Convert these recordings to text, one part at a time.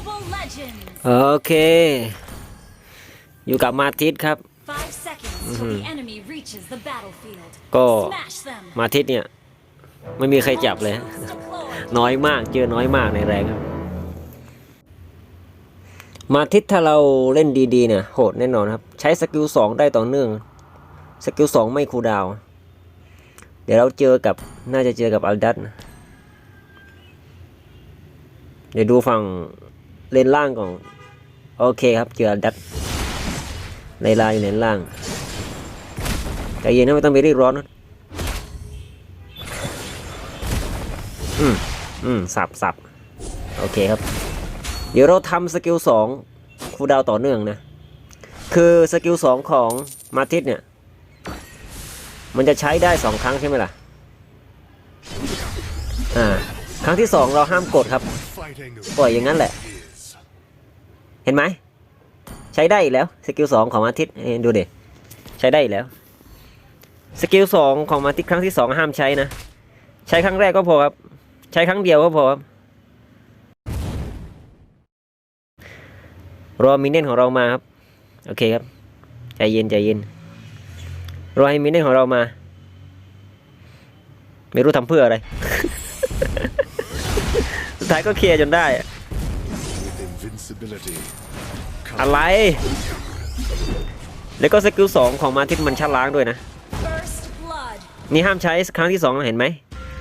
Mobile Legends. โอเค อยู่กับมาทิตครับ Five seconds till the enemy reaches the battlefield. ก็ Smash them. มาทิตเนี่ย ไม่มีใครจับเลย Deployed. น้อยมากเจอน้อยมากในแรงครับ มาทิตถ้าเราเล่นดีๆเนี่ยโหดแน่นอนครับ ใช้สกิลสองได้ต่อเนื่อง สกิลสองไม่คูลดาวน์เดี๋ยวเราเจอกับน่าจะเจอกับอัลดัตนะเดี๋ยวดูฝั่ง เลนล่างก่อน โอเคครับ เจออัดัตในลายอยู่เลนล่างใจเย็นนะไม่ต้องไปรีบร้อนนะอืมอืมสับสับโอเคครับ เดี๋ยวเราทำสกิลสองคูดาวต่อเนื่องนะ คือสกิลสองของมาทิตเนี่ย มันจะใช้ได้สองครั้งใช่ไหมล่ะ อ่า ครั้งที่สองเราห้ามกดครับ ปล่อยอย่างนั้นแหละ เห็นไหม ใช้ได้อีกแล้ว สกิลสองของอาทิตย์เอ้ยดูเด็ใช้ได้อีกแล้ว สกิลสองของอาทิตย์ครั้งที่สองห้ามใช้นะ ใช้ครั้งแรกก็พอครับ ใช้ครั้งเดียวก็พอครับรอมินเน่นของเรามาครับ โอเคครับ ใจเย็นใจเย็น รอให้มินเน่นของเรามา ไม่รู้ทำเพื่ออะไร สุดท้ายก็เคลียร์จนได้ อะไร แล้วก็สกิลสองของมาทิตมันชัดล้างด้วยนะ First blood. นี่ห้ามใช้ครั้งที่สองนะเห็นไหม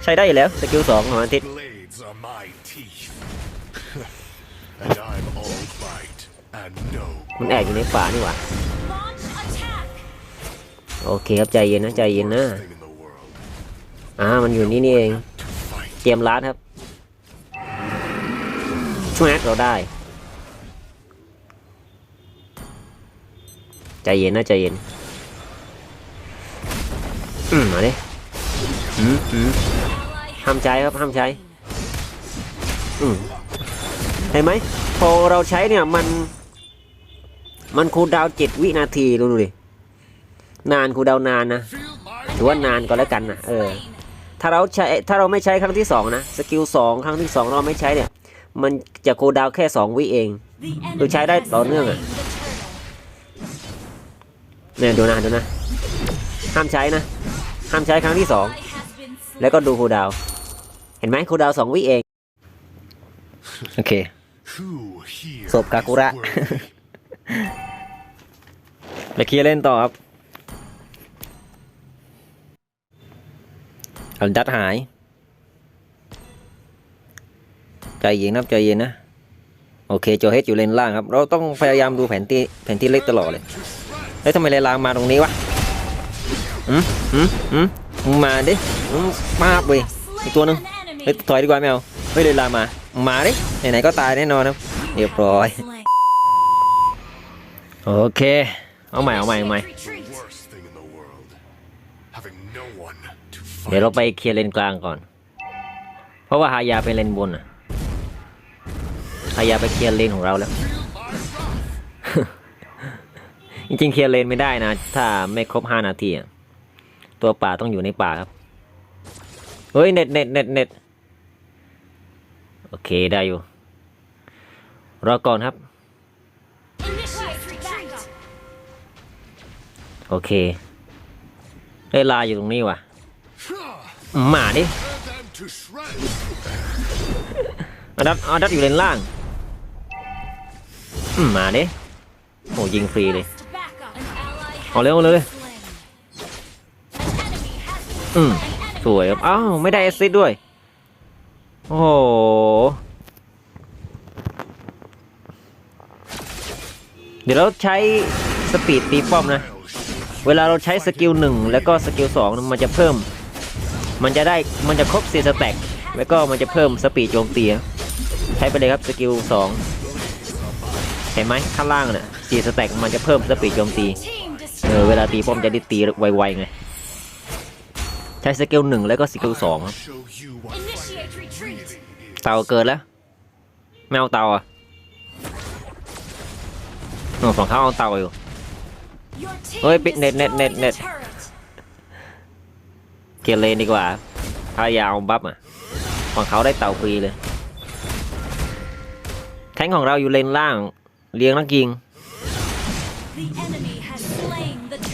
ใช้ได้อยู่แล้วสกิลสองของมาทิต Blades are my teeth. and I'm all bite and no มันแอบอยู่ในป่านี่หว่า Launch attack. โอเคครับใจเย็นนะใจเย็นนะ thing in the world อ่ามันอยู่นี่นี่เอง to fight. เตรียมร้านครับช่วยแอดเราได้ ใจเย็นนะใจเย็น อืมมาดิอืมอืมห้ามใช้ครับห้ามใช้ อืมเห็นไหมพอเราใช้เนี่ยมัน มันคูดาวเจ็ดวินาทีดูดูดินานคูดาวน์นานนะถือว่านานก็แล้วกันนะเออ ถ้าเราใช้ถ้าเราไม่ใช้ครั้งที่สองนะสกิลสองครั้งที่สองเราไม่ใช้เนี่ย มันจะคูดาวแค่สองวิเอง The enemy ดูใช้ได้ต่อเนื่องอะ slain the turtle. เนี่ยดูนะดูนะ ห้ามใช้นะ ห้ามใช้ครั้งที่สอง แล้วก็ดูคูดาว เห็นไหมคูดาวสองวิเอง โอเคศพกากุระ ไปเคลียร์เล่นต่อครับอันดัดหาย ใจเย็นครับใจเย็นนะ โอเคโจเฮดอยู่เลนล่างครับ เราต้องพยายามดูแผนที่แผนที่เล็กตลอดเลย เฮ้ยทำไมเลนล่างมาตรงนี้วะอืมอืมอืมมาดิมาเว้ยอีกตัวหนึ่งเฮ้ยถอยดีกว่าไม่เอาเฮ้ยเลนล่างมา มาดิไหนๆก็ตายแน่นอนครับเรียบร้อย โอเค เอาใหม่เอาใหม่เอาใหม่เดี๋ยวเราไปเคลียร์เลนกลางก่อน เพราะว่าฮายาเป็นเลนบนอะฮายาไปเคลียร์เลนของเราแล้ว จริงๆเคลียร์เลนไม่ได้นะ ถ้าไม่ครบห้านาทีตัวป่าต้องอยู่ในป่าครับ เฮ้ยเน็ตเน็ตเน็ตเน็ตโอเคได้อยู่ รอก่อนครับ โอเค ได้ลาอยู่ตรงนี้ว่ะหมาดิอาดับอาดับอยู่เลนล่างอืมมาดิโอ้ยิงฟรีเลย เอาเร็วเอเร็วเลยอืมสวยครับอ้าวไม่ได้แอสซิดด้วย โอ้โหเดี๋ยวเราใช้สปีดตีป้อมนะ เวลาเราใช้สกิลหนึ่งแล้วก็สกิลสองมันจะเพิ่ม มันจะได้มันจะครบสี่สแต็กแล้วก็มันจะเพิ่มสปีดโจมตีใช้ไปเลยครับสกิลสองเห็นไหมข้างล่างน่ะสี่สแต็กมันจะเพิ่มสปีดโจมตี เออเวลาตีป้อมจะได้ตีไวๆไง ใช้สกิลหนึ่งแล้วก็สกิลสองครับเตาเกิดแล้วไม่เอาเตาอะโอ้ฝั่งเขาเอาเตาอยู่เฮ้ยปิดเน็ตเน็ตเน็ตเน็ตเกียร์เลนดีกว่า ถ้ายาวบัฟอะฝั่งเขาได้เตาฟรีเลยทงของเราอยู่เลนล่าง เลี้ยงนักยิง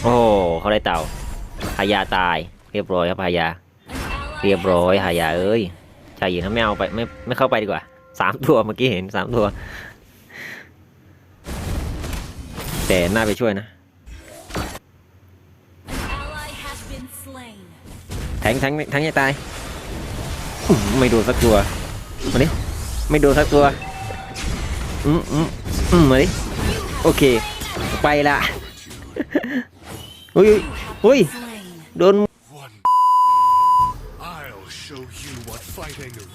โอ้เขาได้เต่าหายาตาย เรียบร้อยครับหายา เรียบร้อยหายาเอ้ยใจเย็นนะไม่เอาไปไม่ไม่เข้าไปดีกว่าสามตัวเมื่อกี้เห็นสามตัว แต่น่าไปช่วยนะแทงแทงแทงยังตายไม่โดนสักตัวมาดิไม่โดนสักตัวอืมอืมอืมมาดิโอเค ไปละ อุ้ยอุ้ยโดน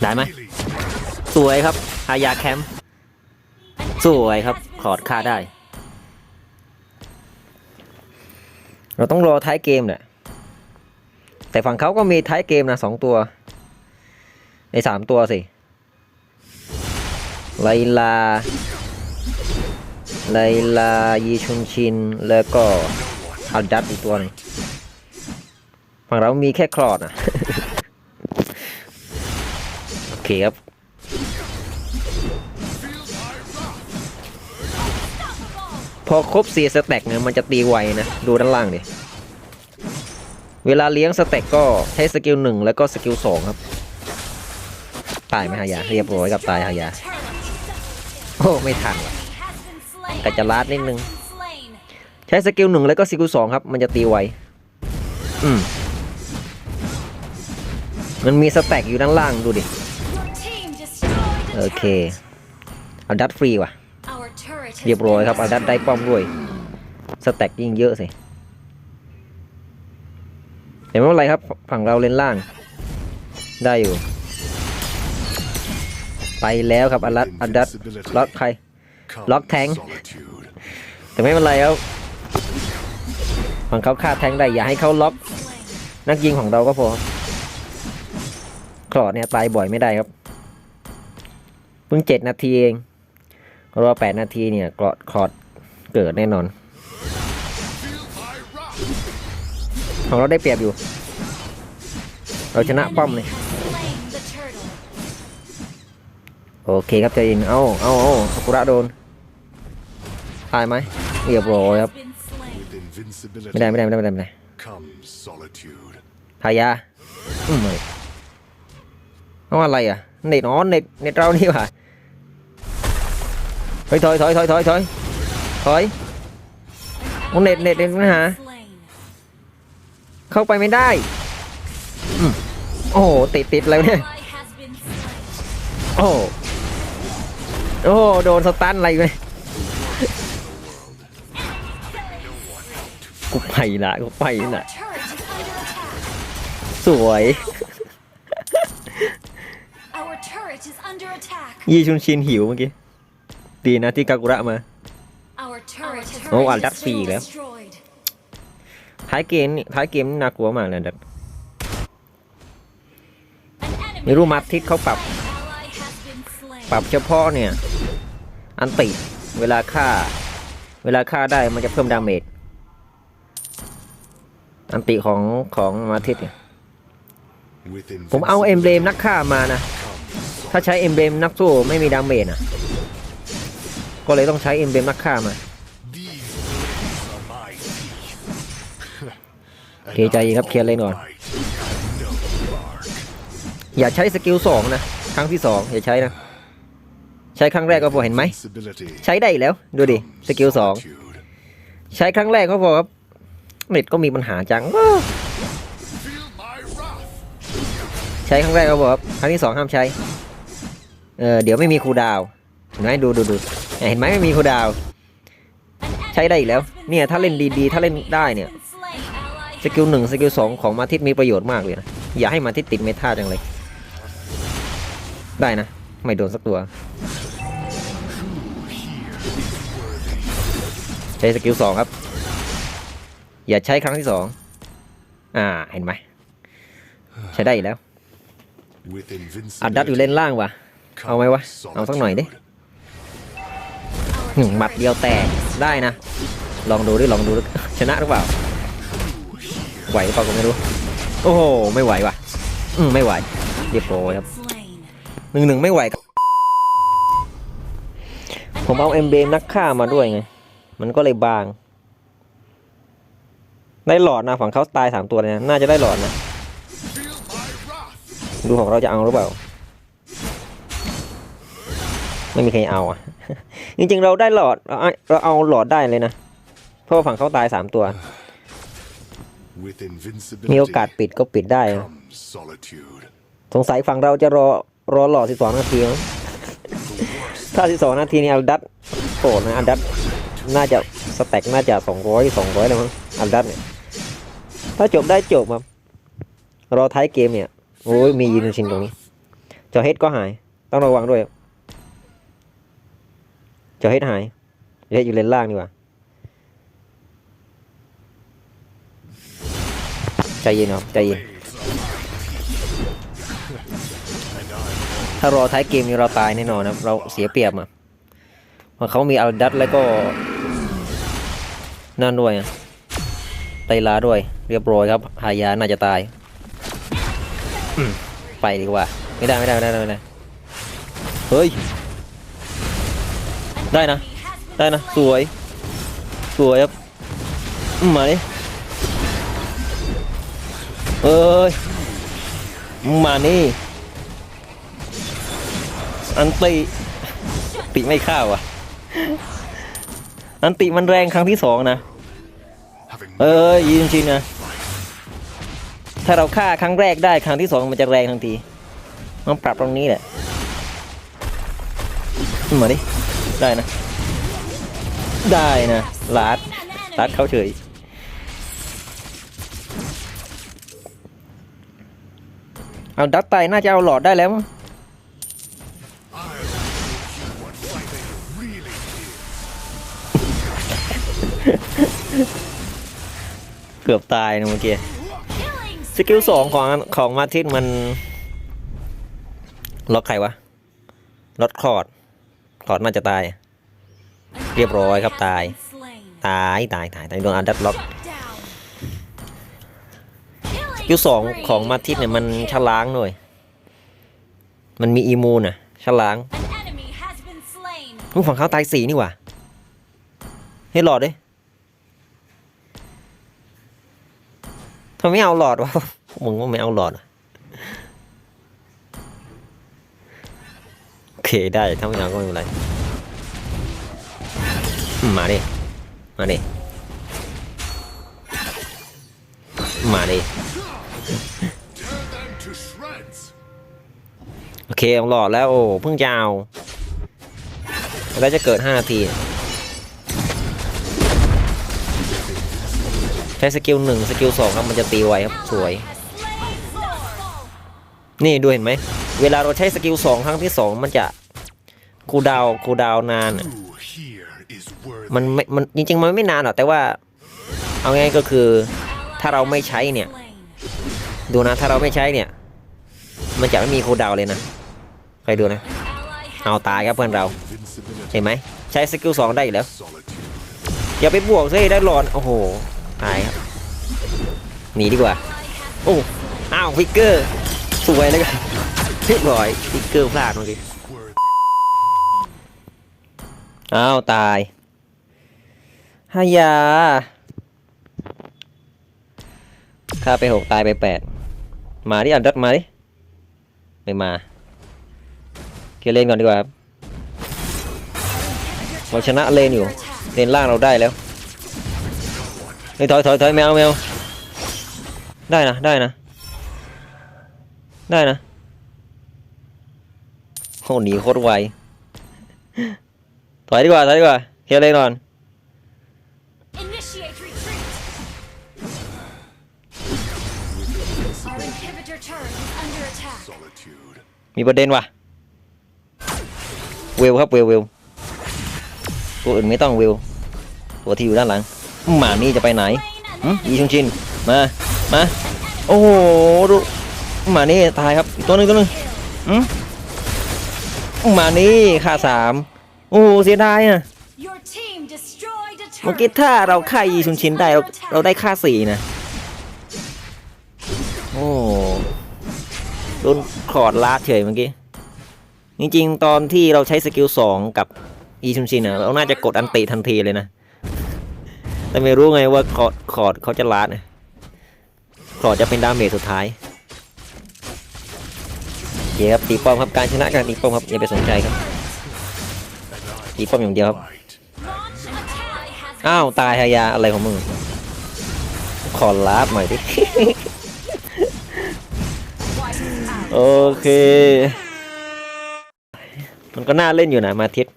ได้ไหมสวยครับฮายาแคมป์สวยครับขอดค่าได้ เราต้องรอท้ายเกมแหละแต่ฝั่งเขาก็มีท้ายเกมนะสองตัว ในสามตัวสิ ไลลา ไลลายีชุนชิน แล้วก็ เอัลดัตอีกตัวหนึงฝั่งเรามีแค่คลอดนะโอเคครับพอครบสี่สแต็กเนี่ยมันจะตีไวนะ ดูด้านล่างดิ เวลาเลี้ยงสแต็กก็ใช้สกิลหนึ่งแล้วก็สกิลสองครับ ตายไหมฮายา เรียบร้อยกับตายฮายา โอ้ ไม่ทันว่ะ Has been slain. แต่จะลาดนิดนึง ช้สกิลหนึ่งแล้วก็สกิลสองครับ มันจะตีไวอืมมันมีสแต็กอยู่ด้านล่างดูดิ โอเค เอาดัตฟรีว่ะ เรียบร้อยครับ เอาดัตได้ป้อมด้วย สแต็กยิ่งเยอะสิแต่ไม่เป็นไรครับ ฝั่งเราเลนล่าง ได้อยู่ ไปแล้วครับอลัดอดัตล็อกใคร come Lock tank. solitude. แต่ไม่เป็นไรครับ ฝั่งเขาฆ่าแทงได้อย่าให้เขาล็อก นักยิงของเราก็พอคลอดเนี่ยตายบ่อยไม่ได้ครับเพิ่งเจ็ดนาทีเองรอแปดนาทีเนี่ยคลอดคลอดเกิดแน่นอน ของเราได้เปรียบอยู่ เราชนะป้อมเลยโอเคครับใจเย็นเอาเอาเอาซากุระโดนตายไหมเรียบร้อยครับ ไม่ได้ไม่ได้ไม่ได้ไม่ได้ไม่ได้ comes solitude. ทายาอืมไม่เอาอะไรอะเน็ตอ๋อเน็ตเน็ตเรานี่หว่าเฮ้ยถอยถอยถอยถอยถอยถอย An Con nệt- ally nệt đến has nữa hả? been slain. เข้าไปไม่ได้อืมโอ้โหติดติดแล้วเนี่ย Ally has been slain. โอ้โหโอ้โหโดนสตันอะไรเลย กูไปละกูไปละสวยยี่ชุนชินหิวเมื่อกี้ ดีนะที่กากุระมา โอ้อัลดัตฟรีอีกแล้วท้ายเกมนี่ท้ายเกมนี่น่ากลัวมากเลยนะ An enemy ไม่รู้มาทิศเขาปรับ ปรับเฉพาะเนี่ย อันติ เวลาฆ่า เวลาฆ่าได้มันจะเพิ่มดาเมจ อันติของของมาทิศเนี่ย With ผมเอาเอมเบรม invincibility นักฆ่ามานะ comes ถ้าใช้เอมเบรมนักสู้ไม่มีดาเมจอะ ก็เลยต้องใช้เอมเบรมนักฆ่ามา These blades are my teeth. โอเคใจเย็นครับเคลียร์เลนก่อน Bite. No bark. อย่าใช้สกิลสองนะ ครั้งที่สองอย่าใช้นะ ใช้ครั้งแรกก็พอเห็นไหม Invincibility ใช้ได้อีกแล้ว ดูดิ สกิลสอง solitude. ใช้ครั้งแรกก็พอครับ เน็ตก็มีปัญหาจัง ใช้ครั้งแรกก็พอครับครั้งที่สองห้ามใช้ เออเดี๋ยวไม่มีครูดาวเห็นไหมดูดูดูเห็นไหมไม่มีครูดาว ใช้ได้อีกแล้ว เนี่ยถ้าเล่นดีๆ ถ้าเล่นได้เนี่ยสกิลหนึ่งสกิลสองของมาทิตมีประโยชน์มากเลยนะ อย่าให้มาทิตติดเมท่าจังเลย ได้นะ ไม่โดนสักตัว ใช้สกิลสองครับ อย่าใช้ครั้งที่สองอ่าเห็นไหมใช้ได้อีกแล้วอัดดัดอยู่เลนล่างวะเอาไหมวะ เอาสักหน่อยดิหนึ่งหมัดเดียวแตกได้นะ ลองดูดิลองดูชนะหรือเปล่า ไหวหรือเปล่าก็ไม่รู้ โอ้โหไม่ไหวว่ะ อืมไม่ไหวเรียบร้อยครับหนึ่งหนึ่งไม่ไหวครับผมเอาเอ็มเบมนักฆ่ามาด้วยไง มันก็เลยบาง ได้หลอดนะฝั่งเขาตายสามตัวเลยนะน่าจะได้หลอดนะ ดูของเราจะเอาหรือเปล่า ไม่มีใครเอาอะ จริงๆเราได้หลอดเราเอาเราเอาหลอดได้เลยนะ เพราะว่าฝั่งเขาตายสามตัว มีโอกาสปิดก็ปิดได้นะสงสัยฝั่งเราจะรอรอหลอดสิบสองนาทีถ้าสิบสองนาทีนี่อัลดัตโกรธนะอัลดัตน่าจะสแต็กน่าจะสองร้อยสองร้อยเลยมั้ง อัลดัตเนี่ย ถ้าจบได้จบครับ รอท้ายเกมเนี่ย โอ้ยมียินชินตรงนี้ จอเฮดก็หาย ต้องระวังด้วย จอเฮดหายเฮดอยู่เลนล่างดีกว่า ใจเย็นครับใจเย็น ถ้ารอท้ายเกมนี้เราตายแน่นอนนะครับเราเสียเปรียบอะเพราะเขามีอัลดัตแล้วก็นั่นด้วยอะ ตรลาด้วย เรียบร้อยครับหายาน่าจะตายอืมไปดีกว่า ไม่ได้ไม่ได้ไม่ได้ไม่ได้เฮ้ย ได้นะ ได้นะ สวย สวยครับอืมมาดิเอ้ยมึงมานี่อันติติไม่เข้าอะ อันติมันแรงครั้งที่สองนะ Having เอ้ยยิงจริงๆนะถ้าเราฆ่าครั้งแรกได้ครั้งที่สองมันจะแรงทันทีต้องปรับตรงนี้แหละมาดิได้นะ ได้นะลาดลาดเขาเฉยเอาดักไตน่าจะเอาหลอดได้แล้วมั้ง เกือบตายนะเมื่อกี้ Killing สกิลสองของของมาทิสมันล็อกใครวะล็อกคอร์ดคอร์ดน่าจะตาย เรียบร้อยครับตาย ตายตายตายตายโดนอันดับล็อกสกิลสองของมาทิสเนี่ยมันฉลางหน่อยมันมีอีมูนอะฉลางมึงฝั่งเขาตายสี่นี่หว่าให้หลอดดิ ทำไมไม่เอาหลอดวะมึงว่าไม่เอาหลอดอะโอเคได้ถ้าไม่เอาก็ไม่เป็นไรมาดิมาดิมาดิโอเคเอาหลอดแล้วโอ้เพิ่งจะเอาแล้วจะเกิด5นาที ช้สกิลหนึ่งสกิลสองครับมันจะตีไวครับสวย นี่ดูเห็นไหม เวลาเราใช้สกิลสองครั้งที่สองมันจะคูลดาวน์คูลดาวน์นานอะ Who here is worthy? มันไม่มันจริง ๆ มันไม่นานหรอกแต่ว่า เอาง่ายๆก็คือถ้าเราไม่ใช้เนี่ย ดูนะถ้าเราไม่ใช้เนี่ย มันจะไม่มีคูลดาวน์เลยนะใครดูนะ เอาตายครับเพื่อนเรา Invincibility เห็นไหมใช้สกิลสองได้อยู่แล้ว solitude. อย่าไปบวกสิได้หลอนโอ้โห ตายครับหนีดีกว่า โอ้อ้าวฟิกเกอร์สวยเลยกันเรียบร้อยฟิกเกอร์พลาดเมื่อกี้อ้าวตายฮายาฆ่าไปหกตายไปแปดมาดิอันดัดมาดิไม่มาเกียเล่นก่อนดีกว่าครับเราชนะเลนอยู่เลนล่างเราได้แล้ว ฮ้ยถอยถอยถอยแมวแมวได้นะได้นะ ได้นะโหหนีโคตรไวถอยดีกว่าถอยดีกว่าเคลียร์เลนก่อน Initiate retreat. Our inhibitor turret is under attack. Solitude. มีประเด็นว่ะเวลครับเวลเวลตัวอื่นไม่ต้องเวลตัวที่อยู่ด้านหลัง หมานี่จะไปไหนหึยีชงชินมามาโอ้โหดูหมานี่ตายครับอีกตัวหนึ่งตัวหนึ่งหมานี่ค่าสามโอ้โเสียดายอะเมื่อกี้ถ้าเราฆ่ายีชุนชินได้เราเราได้ค่าสี่นะโอ้โดนคอดลาดเฉยเมื่อกี้จริงๆตอนที่เราใช้สกิลสองกับอีชุนชินอะเราน่าจะกดอันติทันทีเลยนะ แต่ไม่รู้ไงว่าคอร์ดคอร์ดเขาจะลาดนะคอร์ดจะเป็นดาเมจสุดท้ายโอเคครับตีป้อมครับการชนะการตีป้อมครับอย่าไปสนใจครับตีป้อมอย่างเดียวครับอ้าวตายฮายาอะไรของมึงขอลาบหน่อยดิโอเค มันก็น่าเล่นอยู่นะมาทิต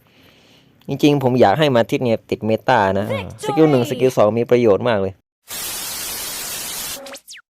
จริงๆ ผมอยากให้มาทิตเนี่ยติดเมตานะ สกิลหนึ่งสกิลสองมีประโยชน์มากเลย